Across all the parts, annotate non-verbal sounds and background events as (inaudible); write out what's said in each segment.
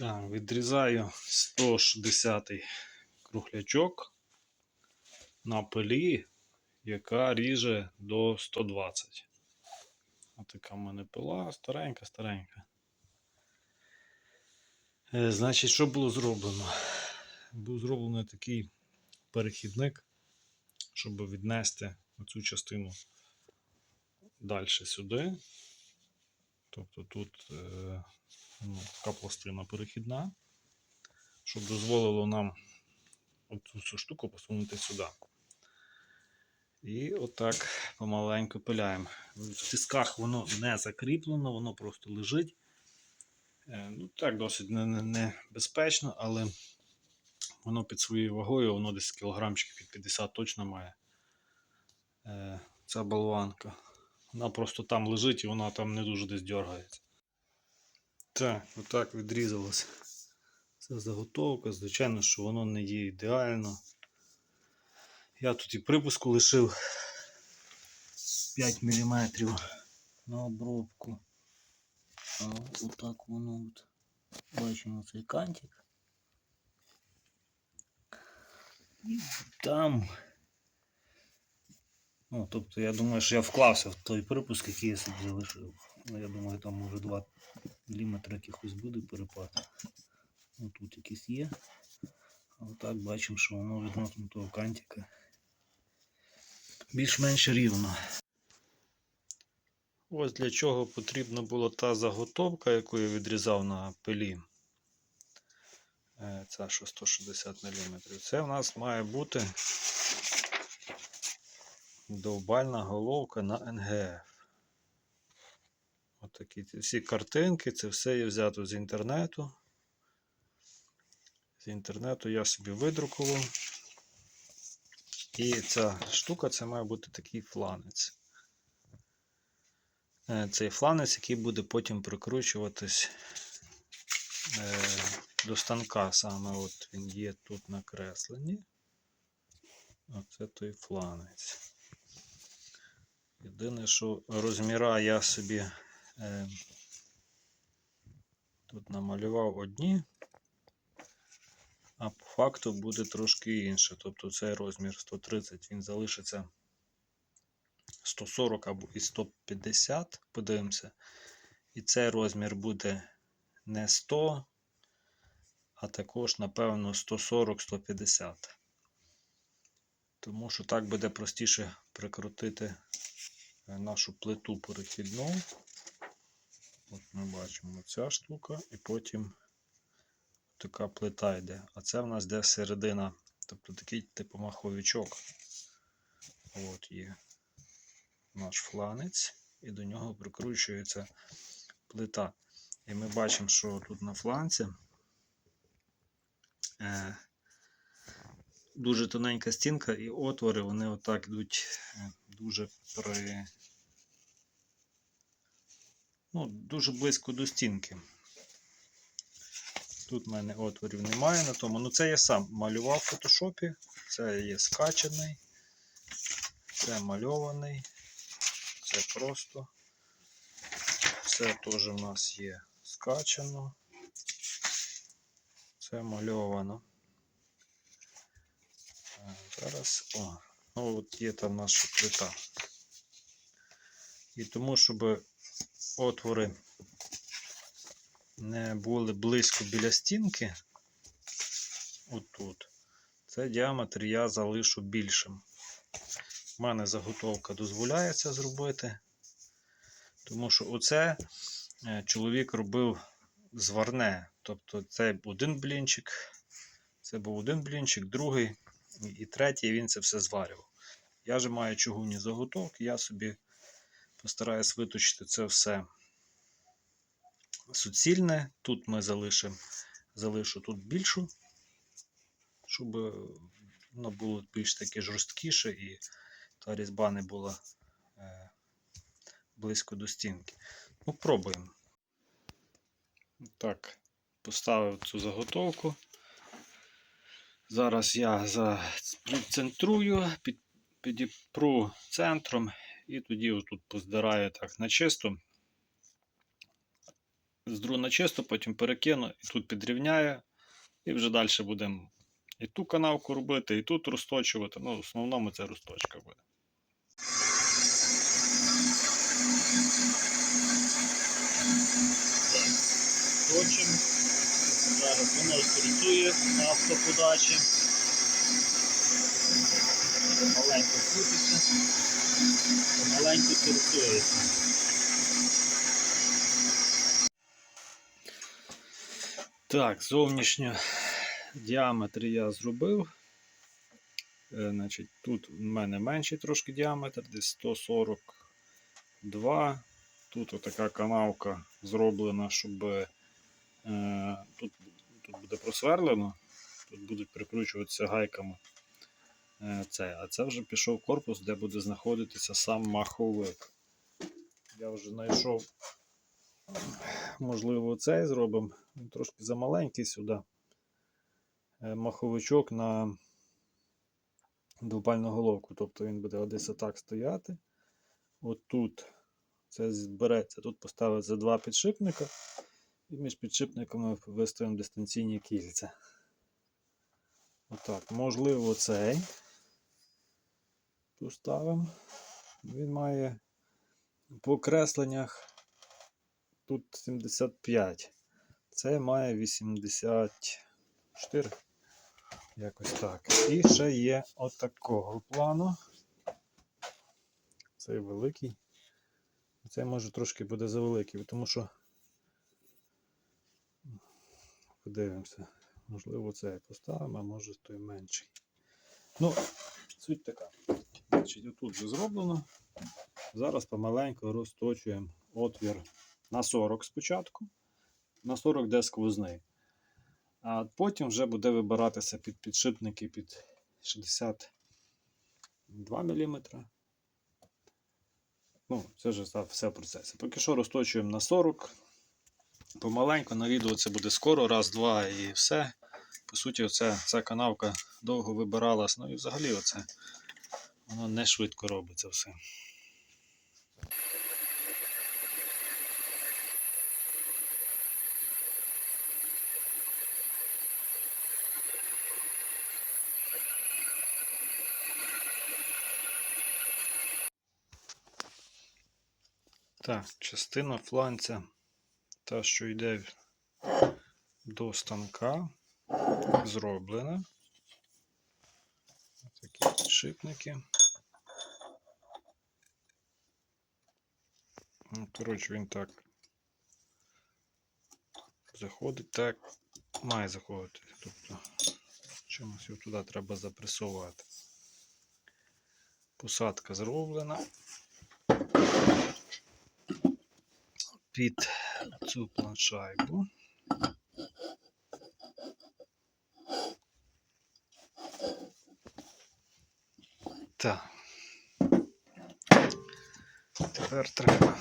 Так, відрізаю 160 круглячок на пилі, яка ріже до 120. Ось така в мене пила, старенька, старенька. Е, Значить, що було зроблено? Був зроблений такий перехідник, щоб віднести цю частину далі сюди. Тобто тут е, ну, така пластина перехідна, щоб дозволило нам оцю всю штуку посунути сюди. І отак помаленьку пиляємо. В тисках воно не закріплено, воно просто лежить. Е, Ну, так, досить не- не- небезпечно, але воно під своєю вагою, воно десь кілограмчиків під 50 точно має. Е, Ця болванка. Вона просто там лежить і вона там не дуже десь дергається. Так, отак відрізалося. Це заготовка. Звичайно, що воно не є ідеально. Я тут і припуску лишив 5 мм на обробку. А отак воно от. Бачимо цей кантик. І там. Ну, тобто я думаю, що я вклався в той припуск, який я собі залишив. Ну, я думаю, там може 2 мм якихось буде перепад. Ну, тут якийсь є. А отак бачимо, що воно відносно того кантика більш-менш рівно. Ось для чого потрібна була та заготовка, яку я відрізав на пилі. Е, Ця що 160 мм. Це в нас має бути довбальна головка на НГФ. Отакі ці всі картинки, це все є взято з інтернету. З інтернету я собі видрукував. І ця штука це має бути такий фланець. Е, Цей фланець, який буде потім прикручуватись е, до станка. Саме от він є тут на кресленні. Оце той фланець. Єдине, що розміра я собі тут намалював одні, а по факту буде трошки інше. Тобто цей розмір 130 він залишиться 140 або і 150, подивимося. І цей розмір буде не 100, а також, напевно, 140-150. Тому що так буде простіше прикрутити е, нашу плиту перехідну. Ми бачимо ця штука, і потім така плита йде. А це в нас де середина, тобто такий типу маховичок. От є наш фланець, і до нього прикручується плита. І ми бачимо, що тут на фланці е, дуже тоненька стінка, і отвори вони отак йдуть е, дуже при. Ну, дуже близько до стінки. Тут в мене отворів немає на тому. Ну це я сам малював в фотошопі. Це є скачаний, це мальований, це просто. Це теж в нас є скачано. Це мальовано. Зараз. О, ну от є там наша плита. І тому, щоб отвори не були близько біля стінки, отут, цей діаметр я залишу більшим. У мене заготовка дозволяє це зробити, тому що оце е, чоловік робив зварне. Тобто це один блінчик, це був один блінчик, другий і- і третій він це все зварював. Я же маю чугунні заготовки, я собі постараюсь виточити це все суцільне. Тут ми залишимо, залишу тут більшу, щоб е, воно було більш таке жорсткіше і та різьба не була е, близько до стінки. Ну, пробуємо. Так, поставив цю заготовку. Зараз я зацентрую, під, підіпру центром і тоді отут поздираю так на чисто. Здру на чисто, потім перекину і тут підрівняю. І вже далі будемо і ту канавку робити, і тут розточувати. Ну, в основному це розточка буде. Точимо. Зараз воно стартує на автоподачі. Маленько крутиться, маленько сортується. Так, зовнішньо діаметр я зробив. Е, Значить, тут в мене менший трошки діаметр, десь 142. Тут отака канавка зроблена, щоб е, тут, тут буде просверлено, тут будуть прикручуватися гайками. Е, це, а це вже пішов корпус, де буде знаходитися сам маховик. Я вже знайшов, можливо, цей зробимо. Він трошки замаленький сюди. Е, Маховичок на двопальну головку. Тобто він буде десь отак стояти. Отут це збереться. Тут поставиться два підшипника. І між підшипниками виставимо дистанційні кільця. Отак. Можливо, цей поставимо. Він має по кресленнях тут 75. Це має 84. Якось так. І ще є отакого плану. Цей великий. Цей може трошки буде завеликий, тому що подивимося. Можливо, цей поставимо, а може той менший. Ну, суть така. Значить, отут вже зроблено. Зараз помаленьку розточуємо отвір на 40 спочатку. На 40 де сквозний. А потім вже буде вибиратися під підшипники під 62 мм. Ну, це вже все- в процесі. Поки що розточуємо на 40. Помаленьку на відео це буде скоро, раз, два і все. По суті, оце, ця канавка довго вибиралась. Ну і взагалі оце воно не швидко робиться все. Так, частина фланця, та, що йде до станка, зроблена. Такі підшипники. Ну, коротше, він так заходить, так має заходити. Тобто чомусь його туди треба запресувати. Посадка зроблена. Під цю планшайбу. Так. Тепер треба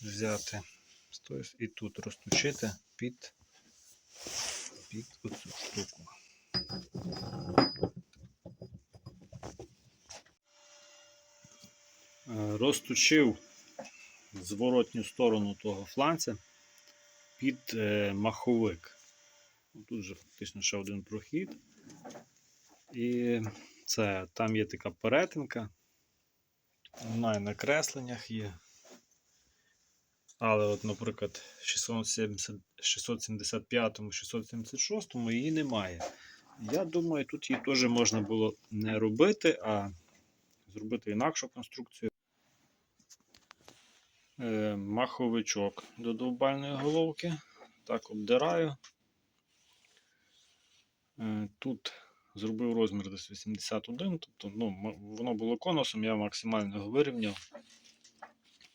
взяти і тут розточити під, під оцю штуку. Е, Розточив зворотню сторону того фланця під е, маховик. Ну, Тут же фактично ще один прохід. І це, там є така перетинка. Вона і на кресленнях є. Але, от, наприклад, 670, 675 676 її немає. Я думаю, тут її теж можна було не робити, а зробити інакшу конструкцію. Е, маховичок до довбальної головки. Так обдираю. Е, Тут зробив розмір десь 81, тобто ну, воно було конусом, я максимально його вирівняв.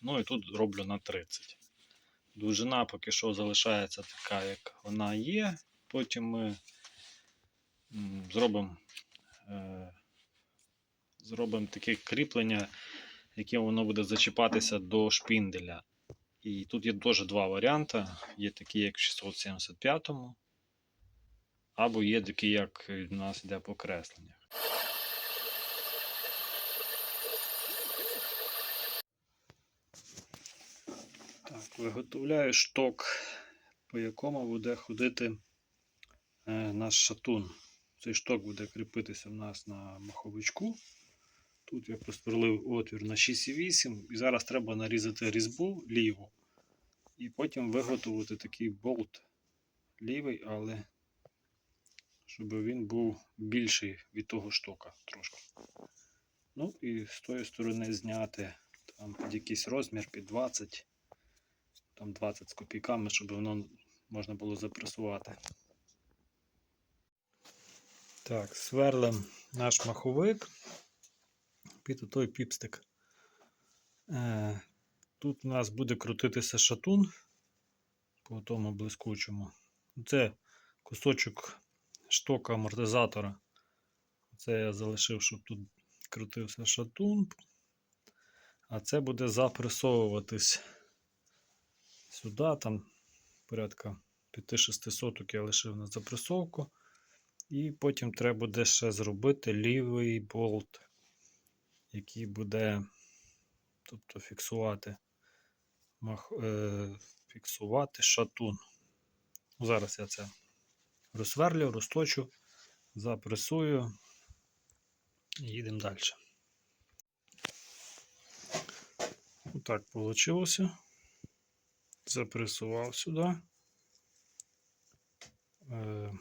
Ну і тут роблю на 30. Довжина поки що залишається така, як вона є. Потім ми зробимо, е, зробимо таке кріплення, яке воно буде зачіпатися до шпінделя. І тут є теж два варіанти. Є такі, як в 675-му, або є такі, як у нас йде по кресленнях. Так, Виготовляю шток, по якому буде ходити е, наш шатун. Цей шток буде кріпитися в нас на маховичку. Тут я просверлив отвір на 6,8 і зараз треба нарізати різьбу ліву. І потім виготовити такий болт лівий, але щоб він був більший від того штока трошки. Ну і з тої сторони зняти там під якийсь розмір, під 20, там 20 з копійками, щоб воно можна було запресувати. Так, сверлим наш маховик під той піпстик. Е, тут у нас буде крутитися шатун по тому блискучому. Це кусочок штока амортизатора. Це я залишив, щоб тут крутився шатун. А це буде запресовуватись сюди, там порядка 5-6 соток я лишив на запресовку. І потім треба буде ще зробити лівий болт, який буде тобто, фіксувати, мах, е, фіксувати шатун. Зараз я це розсверлю, розточу, запресую і їдемо далі. Отак вийшло. Запресував сюди. Е,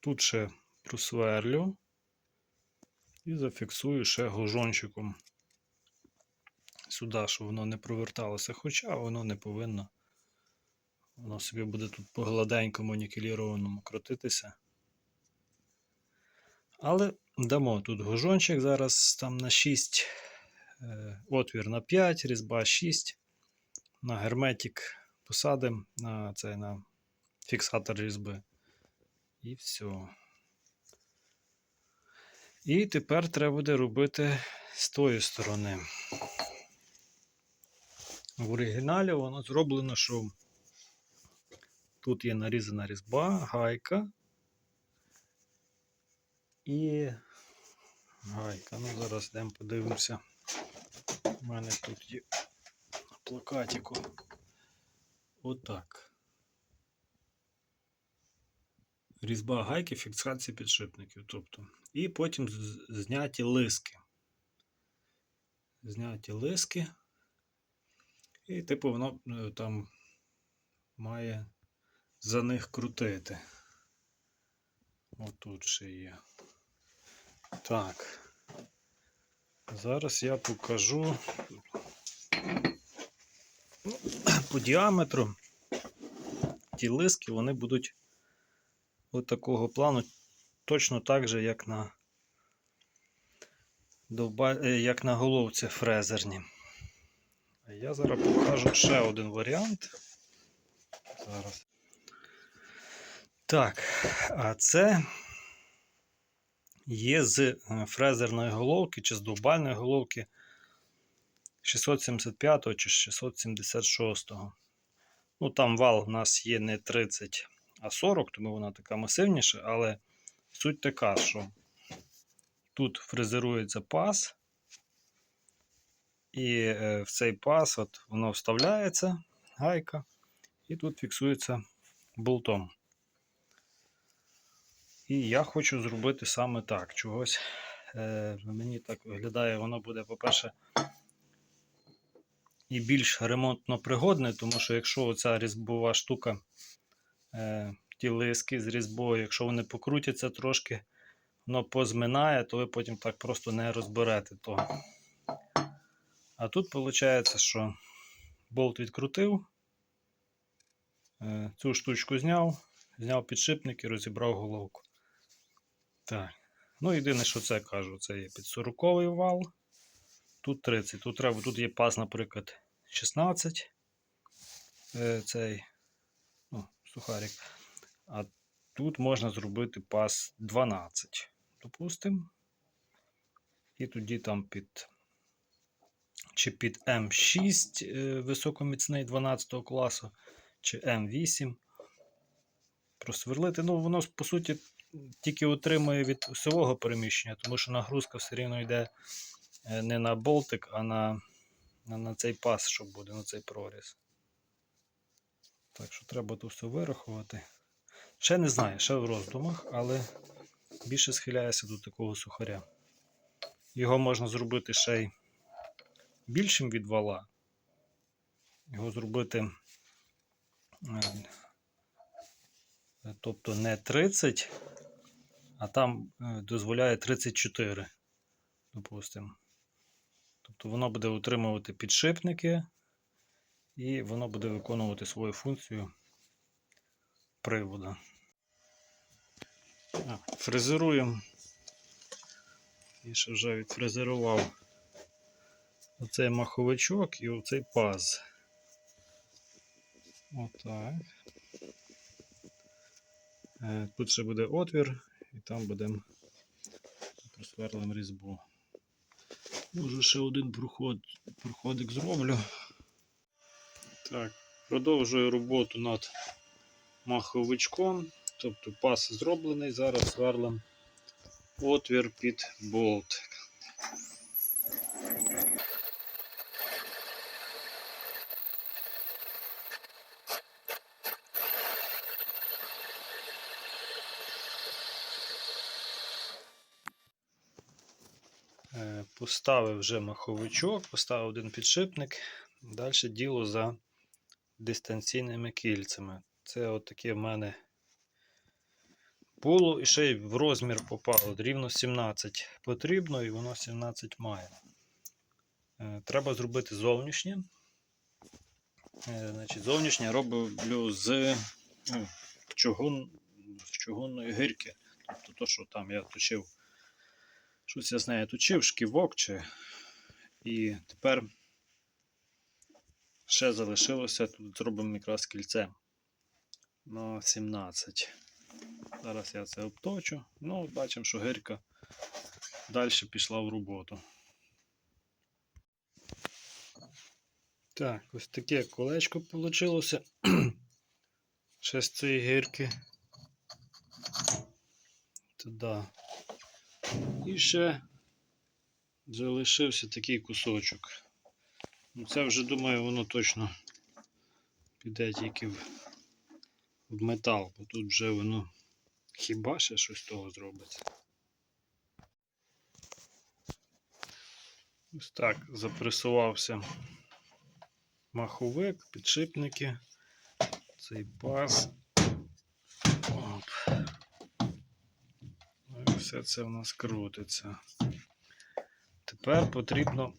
Тут ще просверлю і зафіксую ще гожончиком сюди, щоб воно не проверталося, хоча воно не повинно. Воно собі буде тут по гладенькому нікелірованому крутитися. Але дамо тут гожончик зараз там на 6, е, отвір на 5, різьба 6. На герметик посадимо на цей на фіксатор різьби. І все. І тепер треба буде робити з тої сторони. В оригіналі воно зроблено, що тут є нарізана різьба, гайка і гайка. Ну, зараз йдемо подивимося. У мене тут є на плакатику. Отак. Різьба гайки фіксації підшипників. Тобто. І потім зняті лиски. Зняті лиски. І, типу, воно е, там має за них крутити. Отут ще є. Так. Зараз я покажу по діаметру ті лиски вони будуть от такого плану, точно так же, як на, е, як на головці фрезерні. Я зараз покажу ще один варіант. Зараз. Так, а це є з е, фрезерної головки чи з довбальної головки 675 чи 676. Ну, там вал у нас є не 30, а 40, тому вона така масивніша, але суть така, що тут фрезерується пас, і е, в цей пас от воно вставляється, гайка, і тут фіксується болтом. І я хочу зробити саме так. Чогось е, мені так виглядає, воно буде, по-перше, і більш ремонтно пригодне, тому що якщо оця різьбова штука, ті лиски з різьбою, якщо вони покрутяться трошки, воно позминає, то ви потім так просто не розберете того. А тут виходить, що болт відкрутив, е, цю штучку зняв, зняв підшипник і розібрав головку. Так. Ну, єдине, що це кажу, це є під 40 вал. Тут 30. Тут треба, тут є пас, наприклад, 16. Е, цей сухарик. А тут можна зробити пас 12, допустимо. І тоді там під чи під М6 е, високоміцний 12 класу, чи М8. Просверлити. Ну, воно, по суті, тільки отримує від осьового переміщення, тому що нагрузка все рівно йде е, не на болтик, а на, на, на цей пас, що буде, на цей проріз. Так що треба то все вирахувати. Ще не знаю, ще в роздумах, але більше схиляюся до такого сухаря. Його можна зробити ще й більшим від вала. Його зробити. е, Тобто не 30, а там е, дозволяє 34, допустимо. Тобто воно буде утримувати підшипники і воно буде виконувати свою функцію привода. Фрезеруємо. І ще вже відфрезерував оцей маховичок і оцей паз. Отак. Е, Тут ще буде отвір, і там будемо просверлим різьбу. Може ще один проход, проходик зроблю. Так, продовжую роботу над маховичком. Тобто пас зроблений, зараз сверлим отвір під болт. Е, Поставив вже маховичок, поставив один підшипник. Далі діло за дистанційними кільцями. Це от в мене було і ще й в розмір попало. Рівно 17 потрібно, і воно 17 має. Е, Треба зробити зовнішнє. Е, Значить, зовнішнє роблю з ну, чугун, з чугунної гирки. Тобто то, що там я точив. Щось я з нею точив, шківок чи. І тепер ще залишилося. Тут зробимо якраз кільце на 17. Зараз я це обточу. Ну, бачимо, що гирка далі пішла в роботу. Так, ось таке колечко вийшло. (clears throat) Ще з цієї гирки. Туди. І ще залишився такий кусочок. Ну, це вже думаю, воно точно піде тільки в, в метал, бо тут вже воно хіба ще щось того зробиться. Ось так запресувався маховик, підшипники, цей паз. Оп. Ну все це в нас крутиться. Тепер потрібно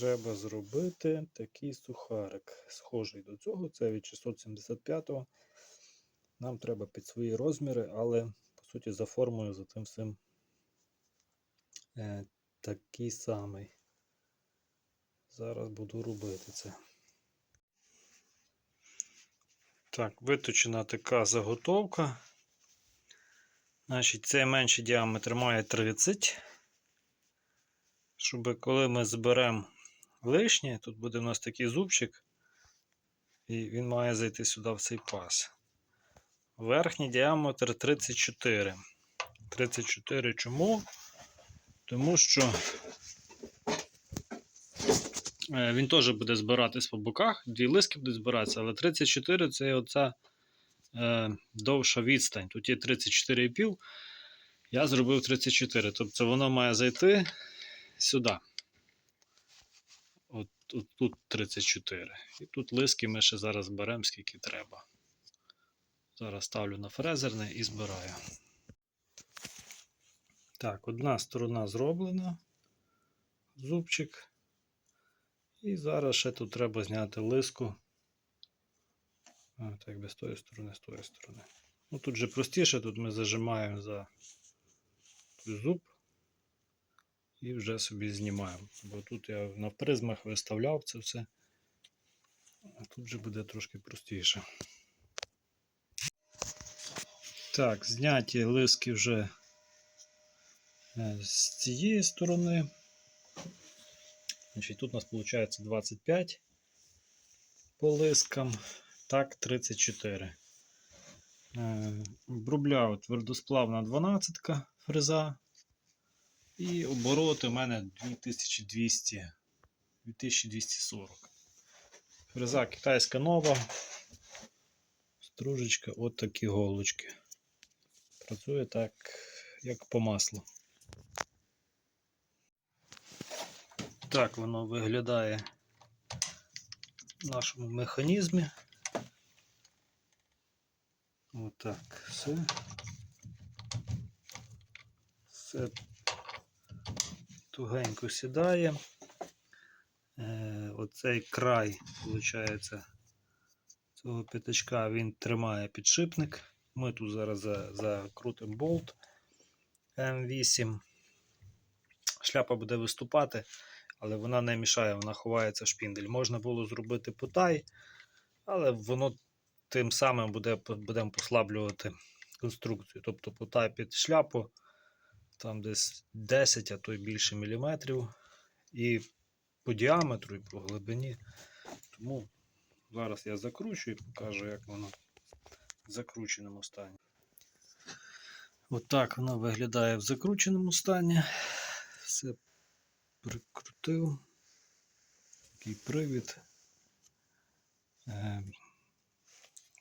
треба зробити такий сухарик. Схожий до цього, це від 675-го. Нам треба під свої розміри, але по суті за формою за тим всім е, такий самий. Зараз буду робити це. Так, виточена така заготовка. Значить, цей менший діаметр має 30. Щоб коли ми зберемо лишнє, тут буде у нас такий зубчик, і він має зайти сюди в цей паз. Верхній діаметр 34. 34 чому? Тому що е, він теж буде збиратись по боках, дві лиски будуть збиратися, але 34 це оця е, довша відстань. Тут є 34,5. Я зробив 34. Тобто воно має зайти сюди. Тут 34. І тут лиски ми ще зараз беремо скільки треба. Зараз ставлю на фрезерне і збираю. Так, одна сторона зроблена. Зубчик. І зараз ще тут треба зняти лиску. А, так з тої сторони, з тої сторони. Ну тут же простіше, тут ми зажимаємо за зуб і вже собі знімаємо. Бо тут я на призмах виставляв це все. А тут же буде трошки простіше. Так, зняті лиски вже е, з цієї сторони. Значить, тут у нас виходить 25 по лискам, так 34. Е, Обробляв твердосплавна 12 фреза. І обороти у мене 2200, 2240. Фреза китайська нова. Стружечка, от такі голочки. Працює так, як по маслу. Так воно виглядає в нашому механізмі. Отак, все. Все тугенько сідає. Е, оцей край, виходить, цього п'ятачка він тримає підшипник. Ми тут зараз за- закрутимо болт М8. Шляпа буде виступати, але вона не мішає, вона ховається в шпіндель. Можна було зробити потай, але воно тим самим буде, будемо послаблювати конструкцію. Тобто потай під шляпу, там десь 10, а то й більше міліметрів. І по діаметру, і по глибині. Тому зараз я закручу і покажу, як воно в закрученому стані. Отак воно виглядає в закрученому стані. Все прикрутив. Такий привід. Е,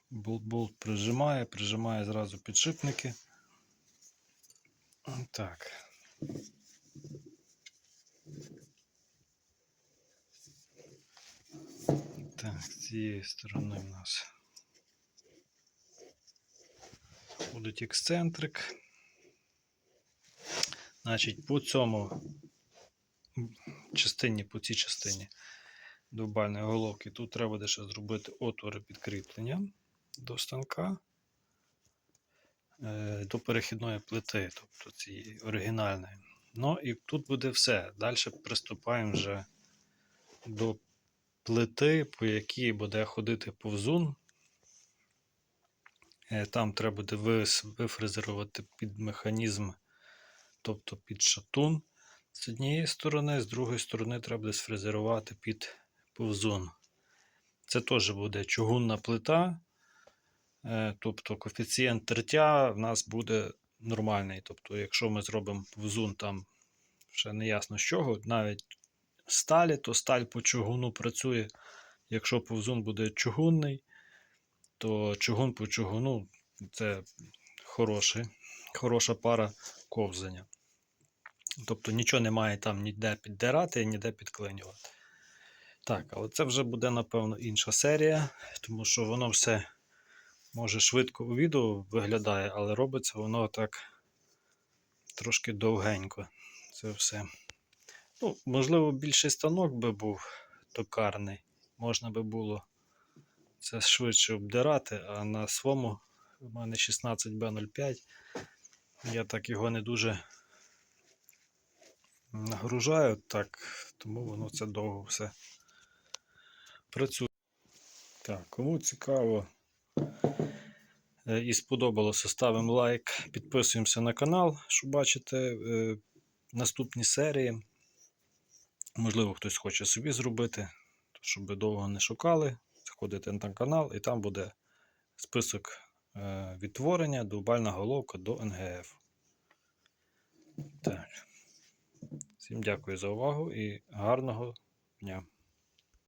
Болт-болт прижимає, прижимає зразу підшипники. Так. Так, з цієї сторони в нас будуть ексцентрик. Значить, по цьому частині, по цій частині довбальної головки, тут треба буде ще зробити отвори підкріплення до станка, до перехідної плити, тобто цієї оригінальної. Ну і тут буде все. Далі приступаємо вже до плити, по якій буде ходити повзун. Е, Там треба буде вифрезерувати під механізм, тобто під шатун з однієї сторони, з другої сторони треба буде сфрезерувати під повзун. Це теж буде чугунна плита, е, тобто коефіцієнт тертя в нас буде нормальний. Тобто, якщо ми зробимо повзун там ще не ясно з чого, навіть сталі, то сталь по чугуну працює. Якщо повзун буде чугунний, то чугун по чугуну це хороший, хороша пара ковзання. Тобто нічого немає там ніде піддирати, ніде підклинювати. Так, але це вже буде, напевно, інша серія, тому що воно все може швидко у відео виглядає, але робиться воно так трошки довгенько. Це все. Ну, можливо, більший станок би був токарний. Можна би було це швидше обдирати, а на своєму у мене 16B05. Я так його не дуже нагружаю, так, тому воно це довго все працює. Так, кому цікаво і сподобалося, ставимо лайк, підписуємося на канал, щоб бачити е, наступні серії. Можливо, хтось хоче собі зробити, щоб довго не шукали. Заходите на канал, і там буде список е, відтворення, довбальна головка до НГФ. Так. Всім дякую за увагу і гарного дня.